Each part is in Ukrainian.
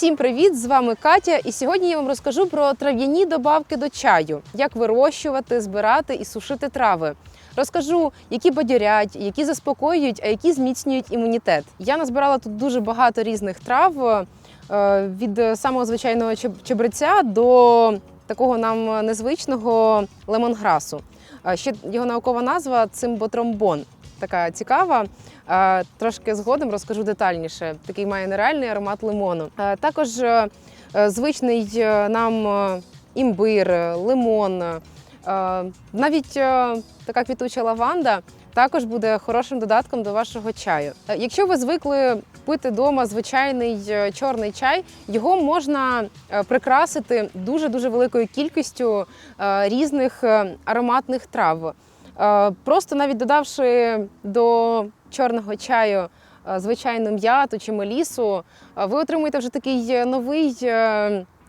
Всім привіт! З вами Катя, і сьогодні я вам розкажу про трав'яні добавки до чаю, як вирощувати, збирати і сушити трави. Розкажу, які бадьорять, які заспокоюють, а які зміцнюють імунітет. Я назбирала тут дуже багато різних трав е, від самого звичайного чеб- чебреця до такого нам незвичного лемонграсу. Е, Ще його наукова назва цимботромбон. Така цікава. Трошки згодом розкажу детальніше. Такий має нереальний аромат лимону. Також е, е, звичний е, нам імбир, лимон, навіть така квітуча лаванда також буде хорошим додатком до вашого чаю. Якщо ви звикли пити вдома звичайний чорний чай, його можна прикрасити дуже дуже великою кількістю різних ароматних трав. Е, Просто навіть додавши до чорного чаю е, звичайну м'яту чи мелісу, е, ви отримуєте вже такий новий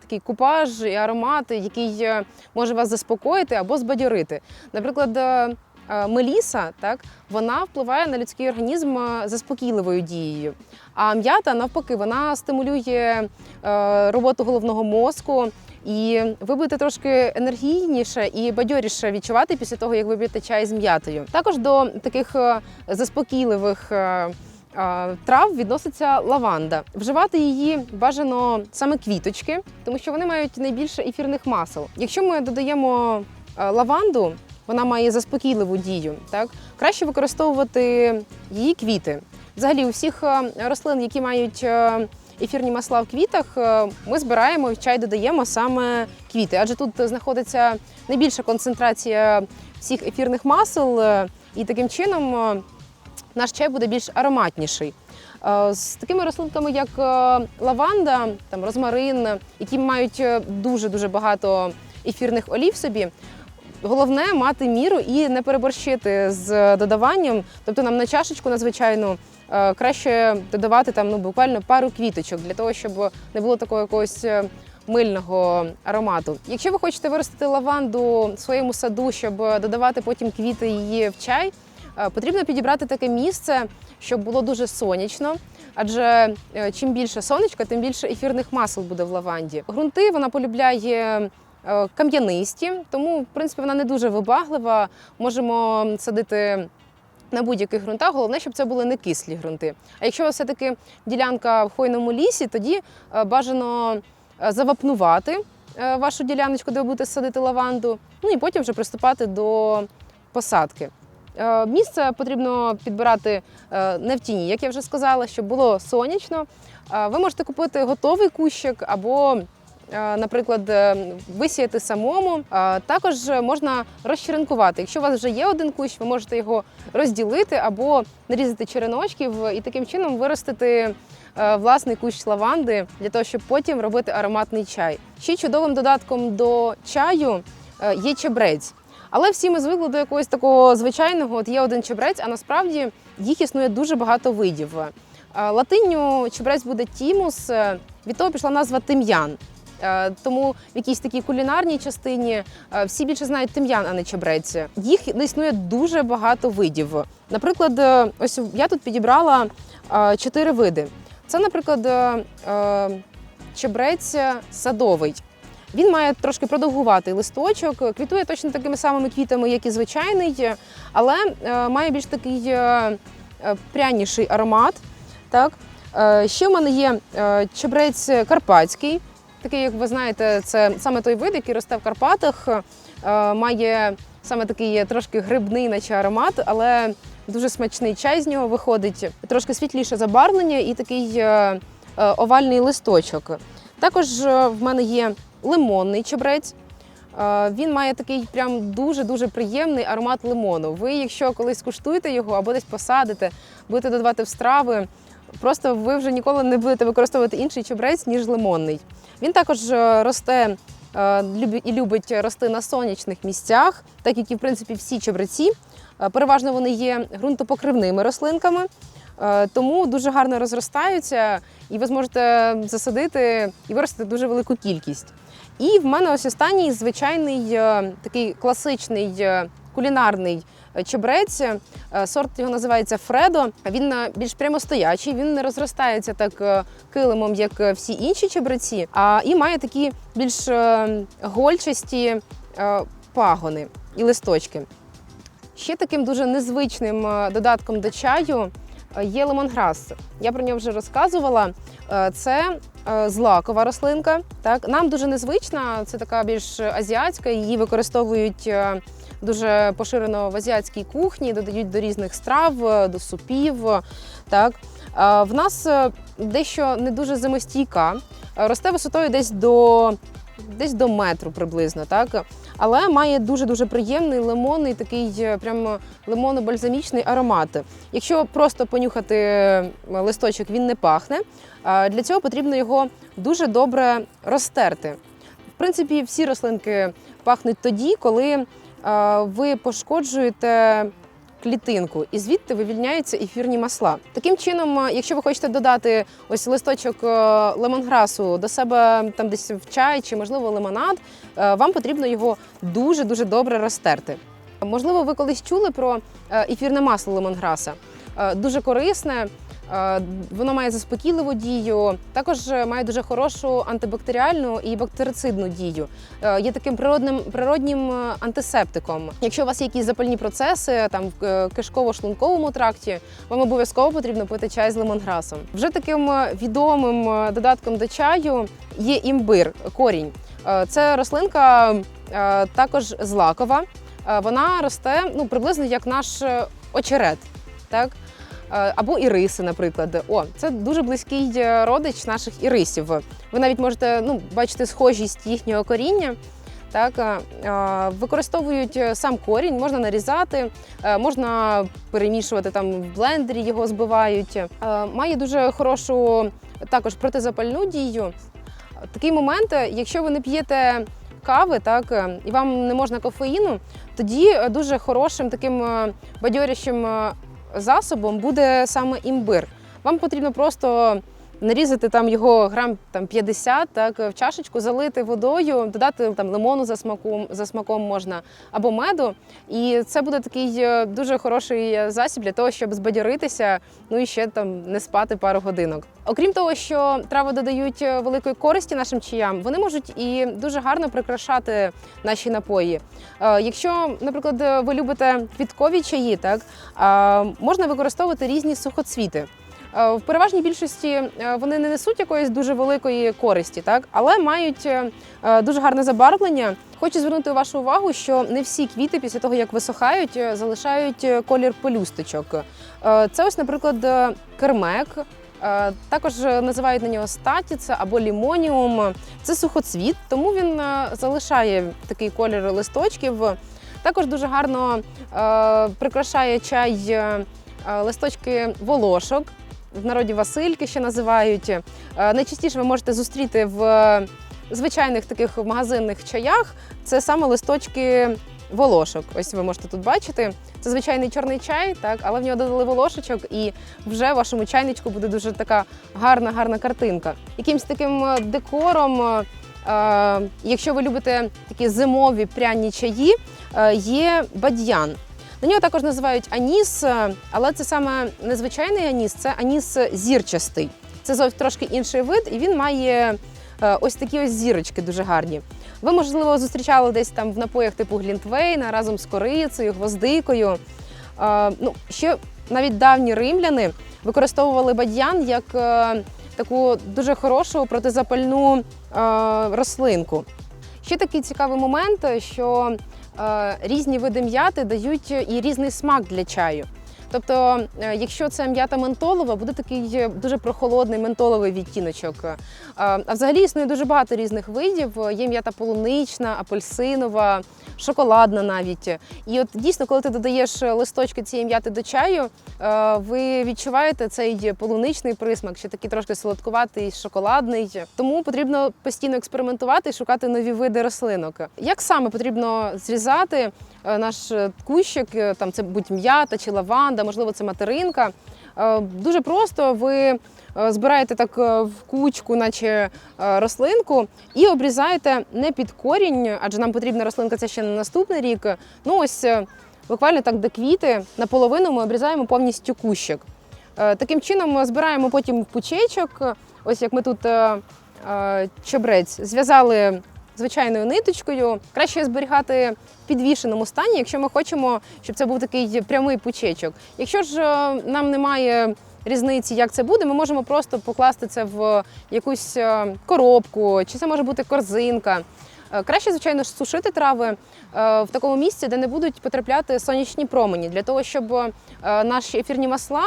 такий купаж і аромат, який може вас заспокоїти або збадьорити. Наприклад, меліса, так, вона впливає на людський організм заспокійливою дією. А м'ята, навпаки, вона стимулює роботу головного мозку. І ви будете трошки енергійніше і бадьоріше відчувати після того, як ви п'єте чай з м'ятою. Також до таких е, заспокійливих е, е, трав відноситься лаванда. Вживати її бажано саме квіточки, тому що вони мають найбільше ефірних масел. Якщо ми додаємо лаванду, вона має заспокійливу дію. Так краще використовувати її квіти. Взагалі, у всіх рослин, які мають ефірні масла в квітах, е, ми збираємо і в чай додаємо саме квіти, адже тут знаходиться найбільша концентрація всіх ефірних масел, е, і таким чином е, наш чай буде більш ароматніший. З такими рослинками, як лаванда, там розмарин, які мають дуже дуже багато ефірних олій в собі. Головне мати міру і не переборщити з додаванням. Тобто нам на чашечку надзвичайно е, краще додавати там ну буквально пару квіточок для того, щоб не було такого якогось е, мильного аромату. Якщо ви хочете виростити лаванду в своєму саду, щоб додавати потім квіти її в чай, е, потрібно підібрати таке місце, щоб було дуже сонячно. Адже е, чим більше сонечка, тим більше ефірних масел буде в лаванді. Грунти вона полюбляє е, кам'янисті, тому в принципі вона не дуже вибаглива. Можемо садити на будь-яких ґрунтах. Головне, щоб це були не кислі ґрунти. А якщо у вас все-таки ділянка в хвойному лісі, тоді е, бажано е, завапнувати е, вашу діляночку, де ви будете садити лаванду, ну і потім вже приступати до посадки. Е, Місце потрібно підбирати е, не в тіні, як я вже сказала, щоб було сонячно. Е, Ви можете купити готовий кущик або, е, наприклад, е, висіяти самому. Е, Також можна розчеренкувати. Якщо у вас вже є один кущ, ви можете його розділити або нарізати череночків і таким чином виростити е, власний кущ лаванди для того, щоб потім робити ароматний чай. Ще чудовим додатком до чаю е, є чебрець. Але всі ми звикли до якогось такого звичайного. От є один чебрець, а насправді їх існує дуже багато видів. Е, Латинню чебрець буде тімус, е, від того пішла назва тим'ян. Е, Тому в якійсь такій кулінарній частині е, всі більше знають тим'ян, а не чебрець. Їх існує дуже багато видів. Наприклад, е, ось я тут підібрала чотири види. Це, наприклад, чебрець садовий. Він має трошки продовгуватий листочок, квітує точно такими самими квітами, як і звичайний, але має більш такий пряніший аромат. Так? Ще в мене є чебрець карпатський. Такий, як ви знаєте, це саме той вид, який росте в Карпатах. Е, Має саме такий трошки грибний, наче аромат, але дуже смачний чай з нього виходить. Трошки світліше забарвлення і такий е, е, овальний листочок. Також в мене є лимонний чебрець. Він має такий прям дуже-дуже приємний аромат лимону. Ви, якщо колись скуштуєте його або десь посадите, будете додавати в страви, просто ви вже ніколи не будете використовувати інший чебрець, ніж лимонний. Він також е, росте е, і любить рости на сонячних місцях, так як і в принципі всі чебреці. Е, Переважно вони є ґрунтопокривними рослинками. Тому дуже гарно розростаються, і ви зможете засадити і виростити дуже велику кількість. І в мене ось останній звичайний такий класичний кулінарний чебрець. Е, Сорт його називається Фредо. Він е, більш прямостоячий, він не розростається так е, килимом, як всі інші чебреці, а і має такі більш гольчасті пагони і листочки. Ще таким дуже незвичним додатком до чаю є лемонграс. Я про нього вже розказувала. Це злакова рослинка. Так нам дуже незвична. Це така більш азіатська. Її використовують е, дуже поширено в азіатській кухні, додають до різних страв, е, до супів. е, Так Е, в нас е, дещо не дуже зимостійка. Е, Росте висотою десь до десь до метру приблизно, так але має дуже дуже приємний лимонний, такий е, прямо лимоно-бальзамічний аромат. Якщо просто понюхати е, листочок, він не пахне. Для цього потрібно його дуже добре розтерти. В принципі, всі рослинки пахнуть тоді, коли е, ви пошкоджуєте клітинку, і звідти вивільняються ефірні масла. Таким чином, е, якщо ви хочете додати ось листочок е, лемонграсу до себе там десь в чай чи можливо лимонад, е, вам потрібно його дуже дуже добре розтерти. Можливо, ви колись чули про ефірне масло лемонграса. Дуже корисне. Е, Воно має заспокійливу дію, також має дуже хорошу антибактеріальну і бактерицидну дію. Е, Є таким природним природнім е, антисептиком. Якщо у вас є якісь запальні процеси там в кишково-шлунковому тракті, вам обов'язково потрібно пити чай з лемонграсом. Вже таким відомим додатком до чаю є імбир, корінь. Це рослинка також злакова. Вона росте ну, приблизно як наш очерет. Так? Е, Або іриси, наприклад. О, це дуже близький е, родич наших ірисів. Ви навіть можете ну, бачити схожість їхнього коріння. Так, е, використовують сам корінь, можна нарізати, можна перемішувати там в блендері, його збивають. Має дуже хорошу також протизапальну дію. Такий момент, якщо ви не п'єте кави, так і вам не можна кофеїну, тоді дуже хорошим таким бадьорящим засобом буде саме імбир. Вам потрібно просто нарізати там його грам там 50, так в чашечку, залити водою, додати там лимону за смаком, за смаком можна або меду. І це буде такий е, дуже хороший е, засіб для того, щоб збадьоритися, ну і ще там не спати пару годинок. Окрім того, що трави додають е, великої користі нашим чаям, вони можуть і дуже гарно прикрашати наші напої. Якщо, наприклад, ви любите квіткові чаї, так можна використовувати різні сухоцвіти. Е, В переважній більшості е, вони не несуть якоїсь дуже великої користі, так але мають е, дуже гарне забарвлення. Хочу звернути вашу увагу, що не всі квіти після того, як висохають, залишають колір пелюсточок. Це ось, наприклад, кермек. Також називають на нього статіца або лімоніум. Це сухоцвіт, тому він залишає такий колір листочків. Також дуже гарно прикрашає чай листочки волошок. В народі Васильки ще називають. Е, Найчастіше ви можете зустріти в звичайних таких магазинних чаях. Це саме листочки волошок. Ось ви можете тут бачити. Це звичайний чорний чай, так, але в нього додали волошечок, і вже в вашому чайничку буде дуже така гарна, гарна картинка. Якимсь таким е, декором. е, Якщо ви любите такі зимові пряні чаї, є бадьян. На нього також називають аніс, е, але це саме незвичайний аніс, це аніс зірчастий. Це зовсім трошки інший вид, і він має е, ось такі ось зірочки дуже гарні. Ви, можливо, зустрічали десь там в напоях типу Глінтвейна разом з корицею, гвоздикою. Е, Ну, ще навіть давні римляни використовували бадьян як таку дуже хорошу протизапальну рослинку. Ще такий цікавий момент, що різні види м'яти дають і різний смак для чаю. Тобто, е, якщо це м'ята ментолова, буде такий е, дуже прохолодний ментоловий відтіночок. Е, А взагалі існує дуже багато різних видів. Є м'ята полунична, апельсинова, шоколадна навіть. І от дійсно, коли ти додаєш листочки цієї м'яти до чаю, ви відчуваєте цей полуничний присмак, ще такий трошки солодкуватий, шоколадний. Тому потрібно постійно експериментувати і шукати нові види рослинок. Як саме потрібно зрізати наш е, кущик, е, там це будь м'ята чи лаванда, можливо, це материнка. Е, Дуже просто ви е, збираєте так е, в кучку, наче е, рослинку, і обрізаєте не під корінь, адже нам потрібна рослинка це ще на наступний рік. Ну ось е, буквально так, де квіти, наполовину ми обрізаємо повністю кущик. Е, Таким чином збираємо потім пучечок. Ось як ми тут е, е, чебрець зв'язали звичайною ниточкою. Краще зберігати в підвішеному стані, якщо ми хочемо, щоб це був такий прямий пучечок. Якщо ж е, нам немає різниці, як це буде, ми можемо просто покласти це в якусь е, коробку, чи це може бути корзинка. Е, Краще, звичайно сушити трави в такому місці, де не будуть потрапляти сонячні промені, для того, щоб наші ефірні масла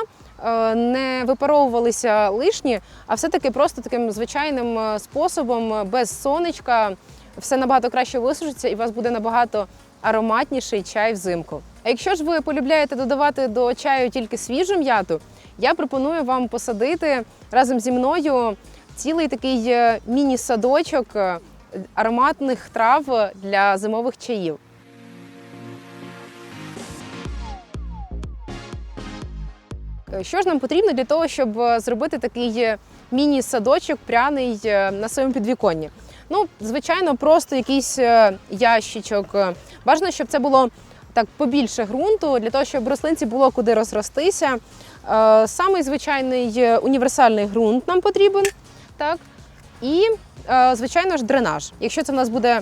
не випаровувалися лишні, а все-таки просто таким звичайним способом, без сонечка, все набагато краще висушиться і у вас буде набагато ароматніший чай взимку. А якщо ж ви полюбляєте додавати до чаю тільки свіжу м'яту, я пропоную вам посадити разом зі мною цілий такий е, міні-садочок е, ароматних трав для зимових чаїв. Е, Що ж нам потрібно для того, щоб зробити такий міні-садочок пряний на своєму підвіконні? Ну, звичайно, просто якийсь е, ящичок. Е, Бажано, щоб це було так побільше ґрунту, для того, щоб рослинці було куди розростися. Е, Самий звичайний універсальний ґрунт нам потрібен. Так? І, звичайно ж, дренаж. Якщо це в нас буде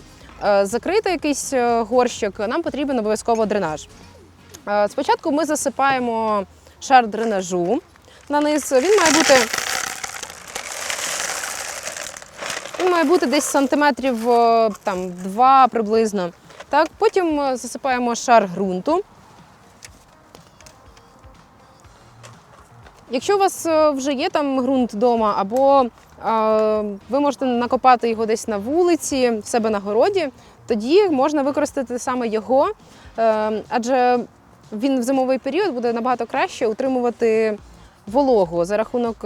закритий якийсь горщик, нам потрібен обов'язково дренаж. Спочатку ми засипаємо шар дренажу на низ. Він має бути. Він має бути десь сантиметрів е, там, 2 приблизно. Так, потім е, засипаємо шар ґрунту. Якщо у вас е, вже є там ґрунт вдома, або е, ви можете накопати його десь на вулиці, в себе на городі, тоді можна використати саме його, адже він в зимовий період буде набагато краще утримувати вологу за рахунок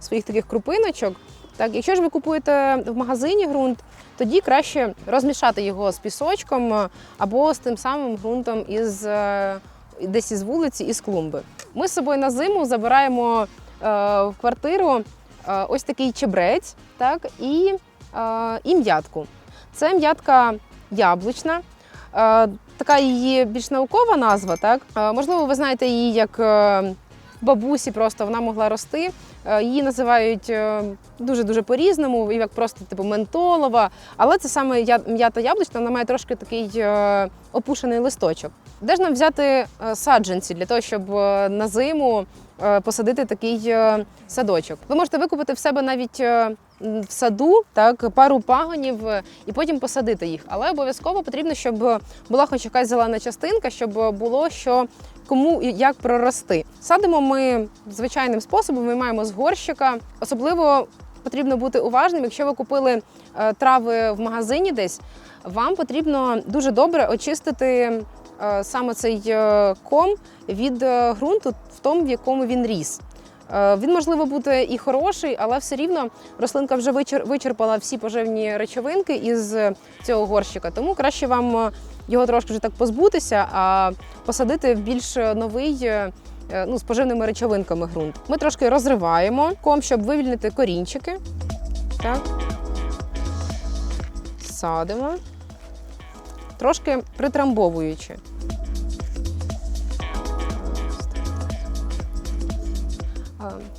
своїх таких крупиночок. Так, якщо ж ви купуєте в магазині ґрунт, тоді краще розмішати його з пісочком е, або з тим самим ґрунтом із е, десь із вулиці, із клумби. Ми з собою на зиму забираємо е, в квартиру ось такий чебрець, так, і, і м'ятку. Це м'ятка яблучна. Така її більш наукова назва. Так? Можливо, ви знаєте її як бабусі, просто вона могла рости. Е, Її називають е, дуже-дуже по-різному, як просто типу ментолова. Але це саме м'ята яблучна, вона має трошки такий е, опушений листочок. Де ж нам взяти саджанці для того, щоб на зиму посадити такий садочок? Ви можете викупити в себе навіть в саду так, пару пагонів е, і потім посадити їх. Але обов'язково потрібно, щоб була хоч якась зелена частинка, щоб було що кому і як прорости. Садимо ми звичайним способом, ми маємо з горщика. Особливо потрібно бути уважним, якщо ви купили е, трави в магазині десь, вам потрібно дуже добре очистити е, саме цей ком від ґрунту в тому, в якому він ріс. Е, Він можливо буде і хороший, але все рівно рослинка вже вичер- вичерпала всі поживні речовинки із цього горщика. Тому краще вам е, його трошки вже так позбутися, а посадити в більш новий. е, е, Ну, з поживними речовинками ґрунт. Ми трошки розриваємо ком, щоб вивільнити корінчики. Так. Садимо. Трошки притрамбовуючи.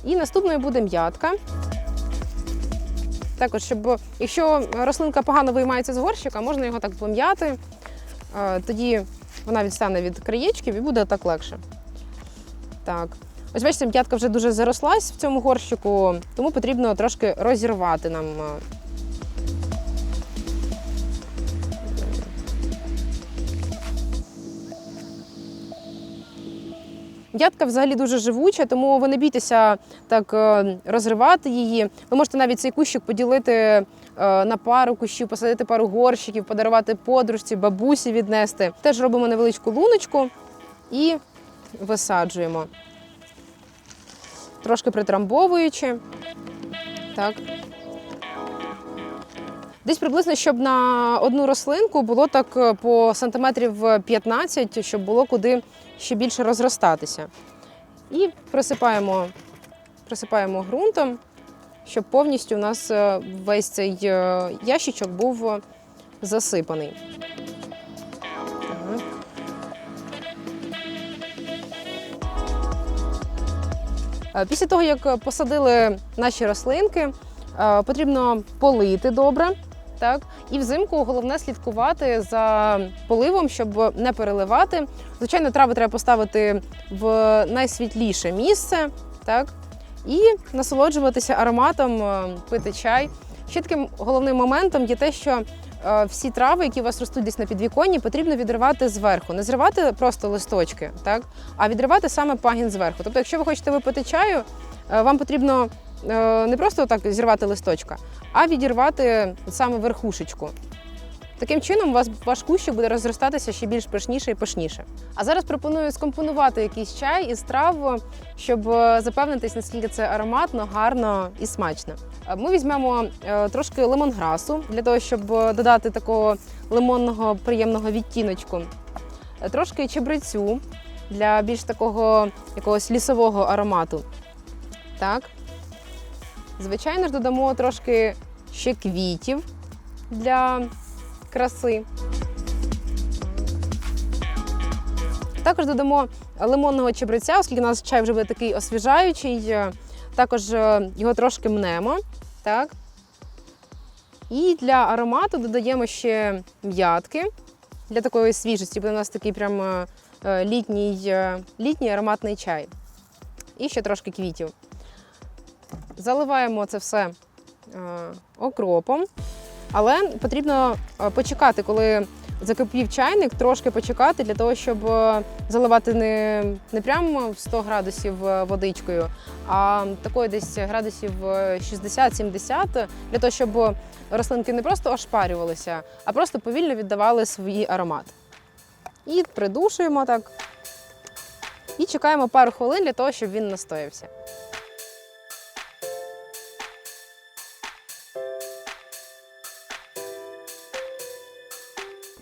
І наступною буде м'ятка. Також, щоб якщо рослинка погано виймається з горщика, можна його так пом'яти. Тоді вона відстане від краєчків і буде так легше. Так. Ось бачите, м'ятка вже дуже зарослась в цьому горщику, тому потрібно трошки розірвати нам. М'ятка взагалі дуже живуча, тому ви не бійтеся так е, розривати її. Ви можете навіть цей кущик поділити е, на пару кущів, посадити пару горщиків, подарувати подружці, бабусі віднести. Теж робимо невеличку луночку і висаджуємо. Трошки притрамбовуючи. Так. Десь приблизно, щоб на одну рослинку було так е, по сантиметрів 15, щоб було куди ще більше розростатися. І присипаємо присипаємо ґрунтом, щоб повністю у нас е, весь цей е, ящичок був е, засипаний. Після того, як посадили наші рослинки, потрібно полити добре. Так, і взимку головне слідкувати за поливом, щоб не переливати. Звичайно, трави треба поставити в найсвітліше місце, так, і насолоджуватися ароматом, е, пити чай. Ще таким головним моментом є те, що е, всі трави, які у вас ростуть десь на підвіконні, потрібно відривати зверху. Не зривати просто листочки, так, а відривати саме пагін зверху. Тобто, якщо ви хочете випити чаю, е, вам потрібно не просто так зірвати листочка, а відірвати саме верхушечку. Таким чином, у вас ваш кущик буде розростатися ще більш пишніше і пишніше. А зараз пропоную скомпонувати якийсь чай із трав, щоб е, запевнитись, наскільки це ароматно, гарно і смачно. Е, Ми візьмемо е, трошки лемонграсу для того, щоб е, додати такого лимонного приємного відтіночку, Е, трошки чебрецю для більш такого якогось лісового аромату. Так. Звичайно ж, додамо трошки ще квітів для краси. Також додамо лимонного чебреця, оскільки у нас чай вже буде такий освіжаючий. Також е, його трошки мнемо. Так. І для аромату додаємо ще м'ятки для такої свіжості. Буде у нас такий прям е, е, літній, літній ароматний чай. І ще трошки квітів. Заливаємо це все е, окропом, але потрібно е, почекати, коли закипів чайник, трошки почекати для того, щоб е, заливати не, не прямо в 100 градусів водичкою, а такою десь градусів е, 60-70, для того, щоб рослинки не просто ошпарювалися, а просто повільно віддавали свій аромат. І придушуємо так. І чекаємо пару хвилин для того, щоб він настоявся.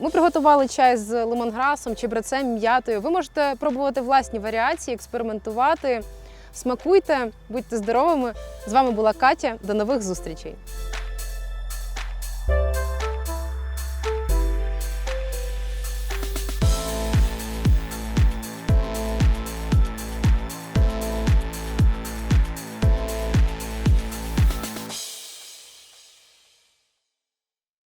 Ми приготували чай з лимонграсом, чебрецем, м'ятою. Ви можете пробувати власні варіації, експериментувати. Смакуйте, будьте здоровими. З вами була Катя. До нових зустрічей!